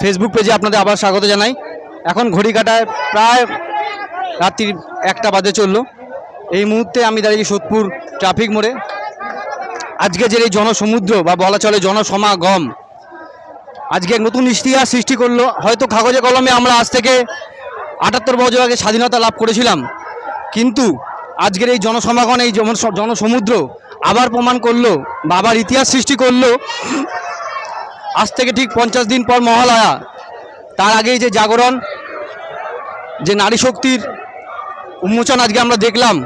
Facebook পেজে আপনাদের আবার স্বাগত জানাই। এখন ঘড়ি কাটায় প্রায় রাত্রির একটা বাজে চলল। এই মুহূর্তে আমি দাঁড়িয়ে সোদপুর ট্রাফিক মোড়ে। আজকে যে এই জনসমুদ্র বা বলা চলে জনসমাগম, আজকে এক নতুন ইতিহাস সৃষ্টি করল। হয়তো কাগজে কলমে আমরা আজ থেকে আটাত্তর বছর আগে স্বাধীনতা লাভ করেছিলাম। কিন্তু আজকের এই জনসমাগম, এই জন- জনসমুদ্র আবার প্রমাণ করল বা আবার ইতিহাস সৃষ্টি করল আজ থেকে ঠিক পঞ্চাশ দিন পর মহালয়া। তার আগেই যে জাগরণ, যে নারী শক্তির উন্মোচন আজকে আমরা দেখলাম।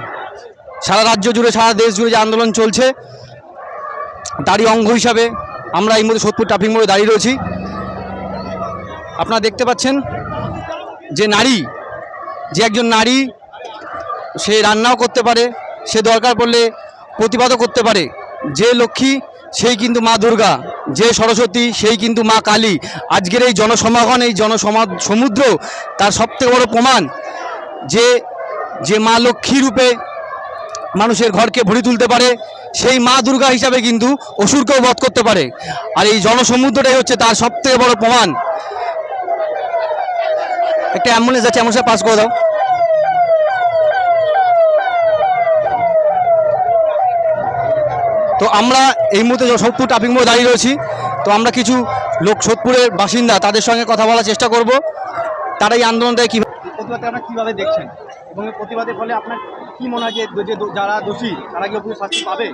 সারা রাজ্য জুড়ে, সারা দেশ জুড়ে যে আন্দোলন চলছে, তারই অঙ্গ হিসাবে আমরা এই মুহূর্তে সোদপুর ট্রাফিক মোড়ে দাঁড়িয়ে রয়েছি। আপনারা দেখতে পাচ্ছেন যে নারী, যে একজন নারী, সে রান্নাও করতে পারে, সে দরকার পড়লে প্রতিবাদও করতে পারে। যে লক্ষ্মী সেই কিন্তু মা দুর্গা, যে সরস্বতী, সেই কিন্তু মা কালী। আজকের এই জনসমাগম, এই জনসমা সমুদ্র তার সবথেকে বড় প্রমাণ যে যে মা লক্ষ্মী রূপে মানুষের ঘরকে ভরি তুলতে পারে, সেই মা দুর্গা হিসাবে কিন্তু অসুরকেও বধ করতে পারে। আর এই জনসমুদ্রটাই হচ্ছে তার সবথেকে বড় প্রমাণ। একটা অ্যাম্বুলেন্স আছে অ্যাম্বুলেন্সে পাস করে দাও তো আমরা এই মুহূর্তে সোদপুর ট্রাফিক মোড়ে দাঁড়িয়ে রয়েছি তো আমরা কিছু লোক সোদপুরের বাসিন্দা তাদের সঙ্গে কথা বলার চেষ্টা করব। তারা এই আন্দোলনটাকে কী প্রতিবাদে আপনারা কীভাবে দেখছেন? এবং এই প্রতিবাদের ফলে আপনার কি মনে হয় যে যারা দোষী তারা কি উপযুক্ত শাস্তি পাবে?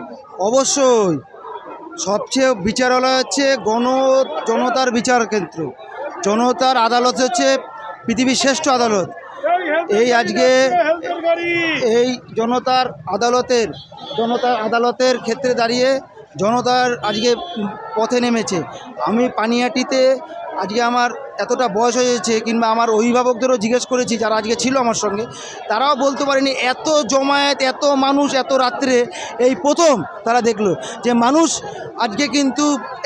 অবশ্যই। সবচেয়ে বিচারালয় হচ্ছে গণ জনতার বিচার কেন্দ্র। জনতার আদালত হচ্ছে পৃথিবীর শ্রেষ্ঠ আদালত। এই আজকে এই জনতার আদালতের জনতার আদালতের ক্ষেত্রে দাঁড়িয়ে জনতার আজকে পথে নেমেছে। আমি পানিয়াটিতে আজকে আমার এতটা বয়স হয়েছে কিংবা আমার অভিভাবকদেরও জিজ্ঞেস করেছি, যারা আজকে ছিল আমার সঙ্গে, তারাও বলতে পারেনি এত জমায়েত, এত মানুষ, এত রাত্রে এই প্রথম তারা দেখল যে মানুষ আজকে কিন্তু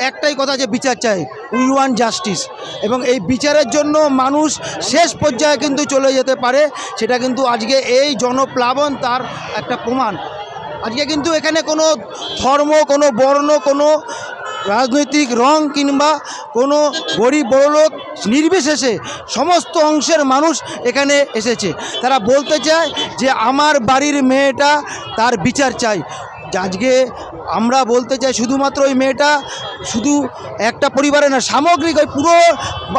একটাই কথা যে বিচার চাই উই ওয়ান্ট জাস্টিস। এবং এই বিচারের জন্য মানুষ শেষ পর্যায়ে কিন্তু চলে যেতে পারে, সেটা কিন্তু আজকে এই জনপ্লাবন তার একটা প্রমাণ। আজকে কিন্তু এখানে কোনো ধর্ম, কোনো বর্ণ, কোনো রাজনৈতিক রং কিংবা কোনো গরিব বড়লোক নির্বিশেষে সমস্ত অংশের মানুষ এখানে এসেছে। তারা বলতে চায় যে আমার বাড়ির মেয়েটা তার বিচার চাই। আজকে আমরা বলতে চাই শুধুমাত্র ওই মেয়েটা শুধু একটা পরিবারে না, সামগ্রিক ওই পুরো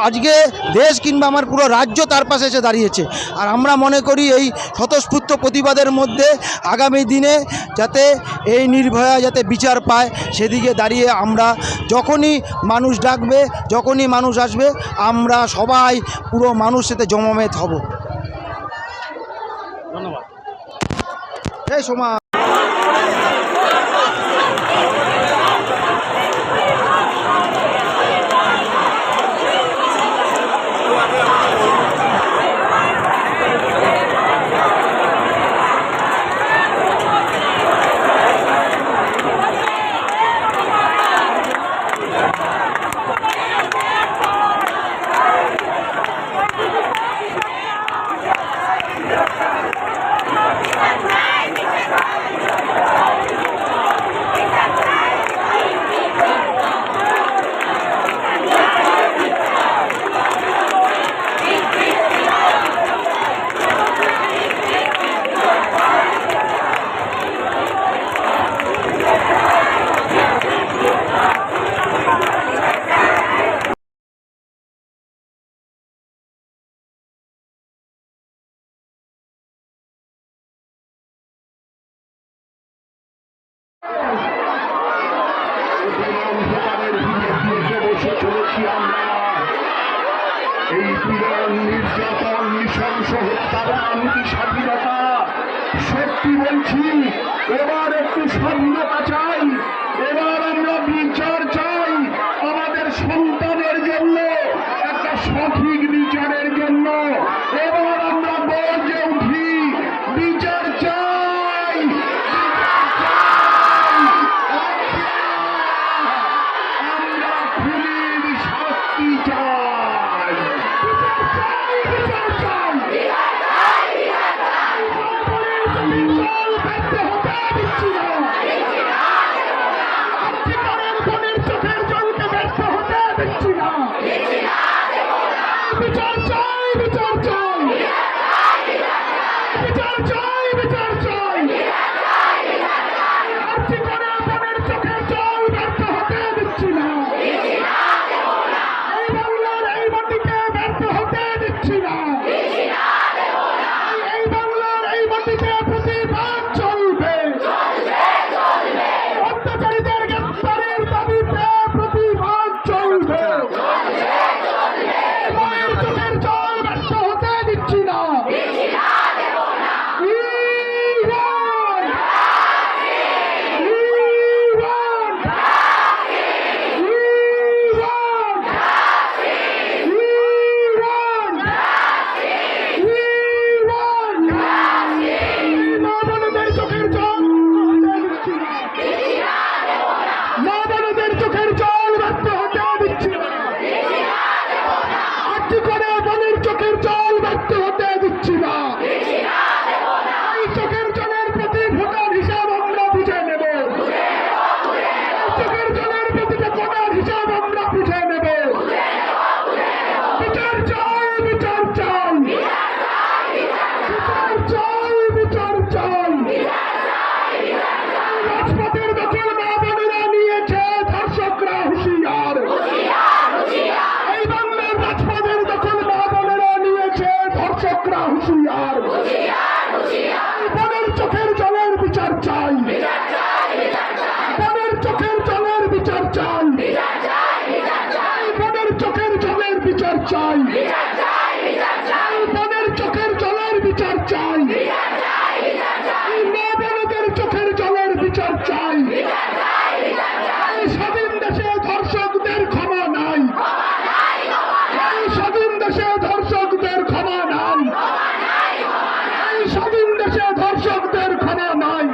আজকে দেশ কিংবা আমার পুরো রাজ্য তার পাশে এসে দাঁড়িয়েছে। আর আমরা মনে করি এই স্বতঃস্ফূর্ত প্রতিবাদের মধ্যে আগামী দিনে যাতে এই নির্ভয়া যাতে বিচার পায়, সেদিকে দাঁড়িয়ে আমরা যখনই মানুষ ডাকবে, যখনই মানুষ আসবে, আমরা সবাই পুরো মানুষ সাথে জমামেত হব। ধন্যবাদ। এই সময় অন্ধকারের বিরুদ্ধে বসে চলেছি আমরা এই পীড়ন নির্যাতন নৃশংস হত্যা রাজনীতি স্বাধীনতা? সত্যি বলছি, এবার একটু স্বাধীনতা চাই এবার আমরা বিচার বিচার চাই বিচার চাই বিচার চাই আর্থিক করে আপনার চোখে জল ব্যর্থ হতে দিচ্ছি না এই বাংলার এই মাটিকে ব্যর্থ হতে দিচ্ছি না। যুবকরা হুঁশিয়ার। জীবনের চোখের জলের বিচার চাই। জীবনের চোখের জলের বিচার চাই। জীবনের চোখের জলের বিচার চাই। জীবনের চোখের জলের বিচার চাই। দেশে ধর্ষকদের ক্ষমা নাই।